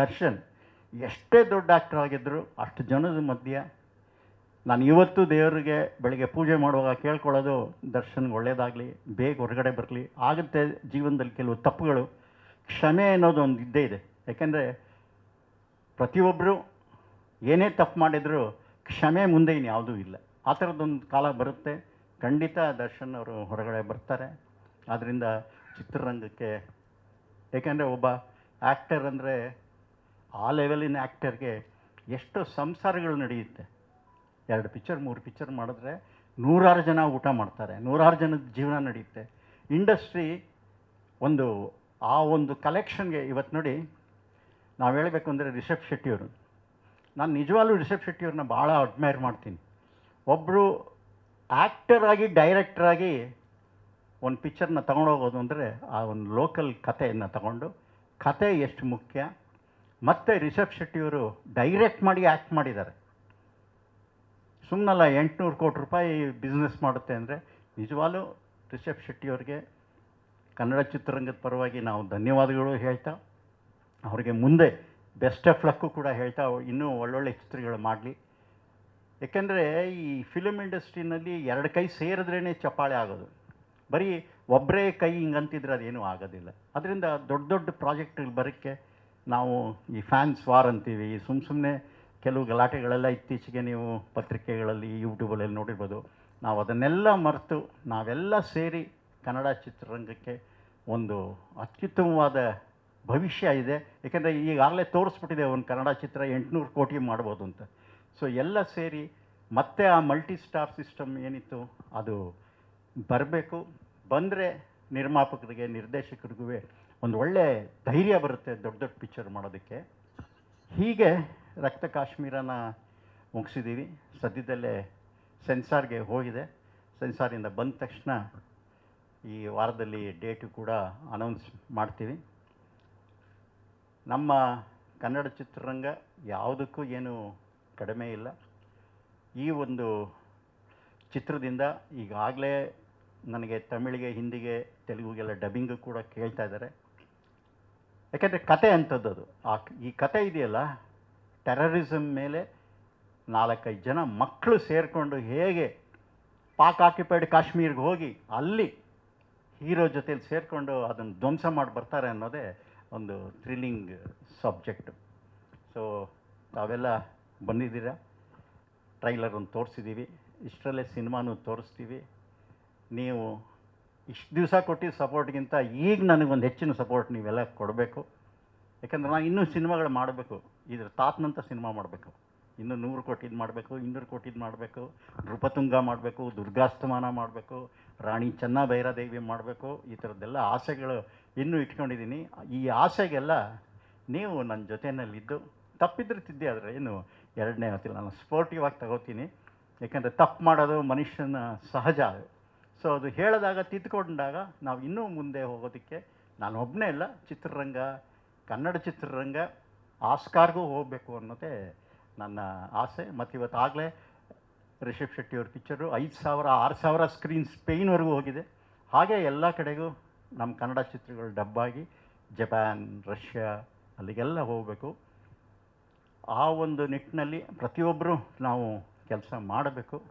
ದರ್ಶನ್, ಎಷ್ಟೇ ದೊಡ್ಡ ಆಕ್ಟರ್ ಆಗಿದ್ದರು ಅಷ್ಟು ಜನದ ಮಧ್ಯೆ ನಾನು ಇವತ್ತು ದೇವರಿಗೆ ಬೆಳಗ್ಗೆ ಪೂಜೆ ಮಾಡುವಾಗ ಕೇಳ್ಕೊಳ್ಳೋದು ದರ್ಶನ್ಗೆ ಒಳ್ಳೆಯದಾಗಲಿ ಬೇಗ ಹೊರಗಡೆ ಬರಲಿ, ಆಗುತ್ತೆ ಜೀವನದಲ್ಲಿ ಕೆಲವು ತಪ್ಪುಗಳು, ಕ್ಷಮೆ ಅನ್ನೋದು ಒಂದು ಇದ್ದೇ ಇದೆ. ಯಾಕೆಂದರೆ ಪ್ರತಿಯೊಬ್ಬರು ಏನೇ ತಪ್ಪು ಮಾಡಿದರೂ ಕ್ಷಮೆ ಮುಂದೆ ಇನ್ಯಾವುದೂ ಇಲ್ಲ. ಆ ಥರದ್ದೊಂದು ಕಾಲ ಬರುತ್ತೆ. ಖಂಡಿತ ದರ್ಶನ್ ಅವರು ಹೊರಗಡೆ ಬರ್ತಾರೆ. ಆದ್ದರಿಂದ ಚಿತ್ರರಂಗಕ್ಕೆ ಏಕೆಂದರೆ ಒಬ್ಬ ಆ್ಯಕ್ಟರ್ ಅಂದರೆ ಆ ಲೆವೆಲಿನ ಆ್ಯಕ್ಟರ್ಗೆ ಎಷ್ಟು ಸಂಸಾರಗಳು ನಡೆಯುತ್ತೆ. ಎರಡು ಪಿಕ್ಚರ್, ಮೂರು ಪಿಕ್ಚರ್ ಮಾಡಿದ್ರೆ ನೂರಾರು ಜನ ಊಟ ಮಾಡ್ತಾರೆ, ನೂರಾರು ಜನದ ಜೀವನ ನಡೆಯುತ್ತೆ. ಇಂಡಸ್ಟ್ರಿ ಒಂದು, ಆ ಒಂದು ಕಲೆಕ್ಷನ್ಗೆ ಇವತ್ತು ನೋಡಿ ನಾವು ಹೇಳಬೇಕು ಅಂದರೆ ರಿಷಬ್ ಶೆಟ್ಟಿಯವರು ನಾನು ನಿಜವಾಗ್ಲೂ ರಿಷಬ್ ಶೆಟ್ಟಿಯವ್ರನ್ನ ಭಾಳ ಅಡ್ಮೈರ್ ಮಾಡ್ತೀನಿ. ಒಬ್ಬರು ಆ್ಯಕ್ಟರಾಗಿ ಆಗಿ, ಡೈರೆಕ್ಟರ್ ಆಗಿ ಒಂದು ಪಿಕ್ಚರ್ನ ತೊಗೊಂಡೋಗೋದು ಅಂದರೆ ಆ ಒಂದು ಲೋಕಲ್ ಕಥೆಯನ್ನು ತಗೊಂಡು ಕತೆ ಎಷ್ಟು ಮುಖ್ಯ ಮತ್ತು ರಿಷಬ್ ಶೆಟ್ಟಿಯವರು ಡೈರೆಕ್ಟ್ ಮಾಡಿ ಆ್ಯಕ್ಟ್ ಮಾಡಿದ್ದಾರೆ. ಸುಮ್ಮನಲ್ಲ ಎಂಟುನೂರು ಕೋಟಿ ರೂಪಾಯಿ ಬಿಸ್ನೆಸ್ ಮಾಡುತ್ತೆ ಅಂದರೆ ನಿಜವಾಗ್ಲೂ ರಿಷಬ್ ಶೆಟ್ಟಿಯವ್ರಿಗೆ ಕನ್ನಡ ಚಿತ್ರರಂಗದ ಪರವಾಗಿ ನಾವು ಧನ್ಯವಾದಗಳು ಹೇಳ್ತಾ ಅವರಿಗೆ ಮುಂದೆ ಬೆಸ್ಟ್ ಆಫ್ ಲಕ್ಕು ಕೂಡ ಹೇಳ್ತಾ ಇನ್ನೂ ಒಳ್ಳೊಳ್ಳೆ ಚಿತ್ರಗಳು ಮಾಡಲಿ. ಏಕೆಂದರೆ ಈ ಫಿಲಮ್ ಇಂಡಸ್ಟ್ರಿನಲ್ಲಿ ಎರಡು ಕೈ ಸೇರಿದ್ರೇ ಚಪ್ಪಾಳೆ ಆಗೋದು. ಬರೀ ಒಬ್ಬರೇ ಕೈ ಹಿಂಗಂತಿದ್ರೆ ಅದೇನೂ ಆಗೋದಿಲ್ಲ. ಅದರಿಂದ ದೊಡ್ಡ ದೊಡ್ಡ ಪ್ರಾಜೆಕ್ಟ್ಗಳು ಬರೋಕ್ಕೆ ನಾವು ಈ ಫ್ಯಾನ್ಸ್ ವಾರ್ ಅಂತೀವಿ. ಸುಮ್ಮ ಸುಮ್ಮನೆ ಕೆಲವು ಗಲಾಟೆಗಳೆಲ್ಲ ಇತ್ತೀಚೆಗೆ ನೀವು ಪತ್ರಿಕೆಗಳಲ್ಲಿ ಯೂಟ್ಯೂಬಲ್ಲಿ ನೋಡಿರ್ಬೋದು. ನಾವು ಅದನ್ನೆಲ್ಲ ಮರೆತು ನಾವೆಲ್ಲ ಸೇರಿ ಕನ್ನಡ ಚಿತ್ರರಂಗಕ್ಕೆ ಒಂದು ಅತ್ಯುತ್ತಮವಾದ ಭವಿಷ್ಯ ಇದೆ. ಏಕೆಂದರೆ ಈಗಾಗಲೇ ತೋರಿಸ್ಬಿಟ್ಟಿದೆ ಒಂದು ಕನ್ನಡ ಚಿತ್ರ ಎಂಟುನೂರು ಕೋಟಿ ಮಾಡ್ಬೋದು ಅಂತ. ಸೊ ಎಲ್ಲ ಸೇರಿ ಮತ್ತೆ ಆ ಮಲ್ಟಿ ಸ್ಟಾರ್ ಸಿಸ್ಟಮ್ ಏನಿತ್ತು ಅದು ಬರಬೇಕು. ಬಂದರೆ ನಿರ್ಮಾಪಕರಿಗೆ, ನಿರ್ದೇಶಕರಿಗೂ ಒಂದು ಒಳ್ಳೆ ಧೈರ್ಯ ಬರುತ್ತೆ ದೊಡ್ಡ ದೊಡ್ಡ ಪಿಕ್ಚರ್ ಮಾಡೋದಕ್ಕೆ. ಹೀಗೆ ರಕ್ತ ಕಾಶ್ಮೀರನ ಮುಗಿಸಿದ್ದೀವಿ. ಸದ್ಯದಲ್ಲೇ ಸೆನ್ಸಾರ್ಗೆ ಹೋಗಿದೆ. ಸೆನ್ಸಾರಿಂದ ಬಂದ ತಕ್ಷಣ ಈ ವಾರದಲ್ಲಿ ಡೇಟು ಕೂಡ ಅನೌನ್ಸ್ ಮಾಡ್ತೀವಿ. ನಮ್ಮ ಕನ್ನಡ ಚಿತ್ರರಂಗ ಯಾವುದಕ್ಕೂ ಏನು ಕಡಿಮೆ ಇಲ್ಲ. ಈ ಒಂದು ಚಿತ್ರದಿಂದ ಈಗಾಗಲೇ ನನಗೆ ತಮಿಳಿಗೆ, ಹಿಂದಿಗೆ, ತೆಲುಗುಗೆಲ್ಲ ಡಬ್ಬಿಂಗ್ ಕೂಡ ಕೇಳ್ತಾ ಇದ್ದಾರೆ. ಯಾಕೆಂದರೆ ಕತೆ ಅಂಥದ್ದು ಅದು ಆ ಈ ಕತೆ ಇದೆಯಲ್ಲ ಟೆರರಿಸಮ್ ಮೇಲೆ ನಾಲ್ಕೈದು ಜನ ಮಕ್ಕಳು ಸೇರಿಕೊಂಡು ಹೇಗೆ ಪಾಕ್ ಆಕ್ಯುಪೈಡ್ ಕಾಶ್ಮೀರ್ಗೆ ಹೋಗಿ ಅಲ್ಲಿ ಹೀರೋ ಜೊತೆಲಿ ಸೇರಿಕೊಂಡು ಅದನ್ನು ಧ್ವಂಸ ಮಾಡಿ ಬರ್ತಾರೆ ಅನ್ನೋದೇ ಒಂದು ಥ್ರಿಲ್ಲಿಂಗ್ ಸಬ್ಜೆಕ್ಟು ಸೊ ತಾವೆಲ್ಲ ಬಂದಿದ್ದೀರಾ? ಟ್ರೈಲರನ್ನು ತೋರಿಸಿದ್ದೀವಿ. ಇಷ್ಟರಲ್ಲೇ ಸಿನಿಮಾನು ತೋರಿಸ್ತೀವಿ. ನೀವು ಇಷ್ಟು ದಿವಸ ಕೊಟ್ಟಿದ್ದ ಸಪೋರ್ಟ್ಗಿಂತ ಈಗ ನನಗೊಂದು ಹೆಚ್ಚಿನ ಸಪೋರ್ಟ್ ನೀವೆಲ್ಲ ಕೊಡಬೇಕು. ಯಾಕಂದ್ರೆ ನಾನು ಇನ್ನೂ ಸಿನಿಮಾಗಳು ಮಾಡಬೇಕು. ಇದ್ರ ತಾತನಂತ ಸಿನಿಮಾ ಮಾಡಬೇಕು. ಇನ್ನೂ ನೂರು ಕೋಟಿದು ಮಾಡಬೇಕು, ಇನ್ನೂರು ಕೋಟಿದು ಮಾಡಬೇಕು ನೃಪತುಂಗ ಮಾಡಬೇಕು, ದುರ್ಗಾಸ್ತಮಾನ ಮಾಡಬೇಕು, ರಾಣಿ ಚೆನ್ನಭೈರಾದೇವಿ ಮಾಡಬೇಕು, ಈ ಥರದ್ದೆಲ್ಲ ಆಸೆಗಳು ಇನ್ನೂ ಇಟ್ಕೊಂಡಿದ್ದೀನಿ ಈ ಆಸೆಗೆಲ್ಲ ನೀವು ನನ್ನ ಜೊತೆಯಲ್ಲಿದ್ದು ತಪ್ಪಿದ್ರೆ ತಿದ್ದೆ, ಆದರೆ ಏನು ಎರಡನೇ ಹೊತ್ತಿಲ್ಲ ನಾನು ಸ್ಪೋರ್ಟಿವ್ ಆಗಿ ತಗೋತೀನಿ. ಯಾಕಂದರೆ ತಪ್ಪು ಮಾಡೋದು ಮನುಷ್ಯನ ಸಹಜ. ಸೊ ಅದು ಹೇಳಿದಾಗ ತಿದ್ದುಕೊಂಡಾಗ ನಾವು ಇನ್ನೂ ಮುಂದೆ ಹೋಗೋದಕ್ಕೆ ನಾನು ಒಬ್ಬನೇ ಇಲ್ಲ. ಚಿತ್ರರಂಗ, ಕನ್ನಡ ಚಿತ್ರರಂಗ, ಆಸ್ಕಾರ್ಗೂ ಹೋಗಬೇಕು ಅನ್ನೋದೇ ನನ್ನ ಆಸೆ. ಮತ್ತು ಇವತ್ತು ಆಗಲೇ ರಿಷಬ್ ಶೆಟ್ಟಿಯವ್ರ ಪಿಕ್ಚರು, ಐದು ಸಾವಿರ, ಆರು ಸಾವಿರ ಸ್ಕ್ರೀನ್ ಸ್ಪೇನ್ವರೆಗೂ ಹೋಗಿದೆ. ಹಾಗೆ ಎಲ್ಲ ಕಡೆಗೂ ನಮ್ಮ ಕನ್ನಡ ಚಿತ್ರಗಳು ಡಬ್ಬಾಗಿ ಜಪಾನ್, ರಷ್ಯಾ ಅಲ್ಲಿಗೆಲ್ಲ ಹೋಗಬೇಕು. ಆ ಒಂದು ನಿಟ್ಟಿನಲ್ಲಿ ಪ್ರತಿಯೊಬ್ಬರೂ ನಾವು ಕೆಲಸ ಮಾಡಬೇಕು.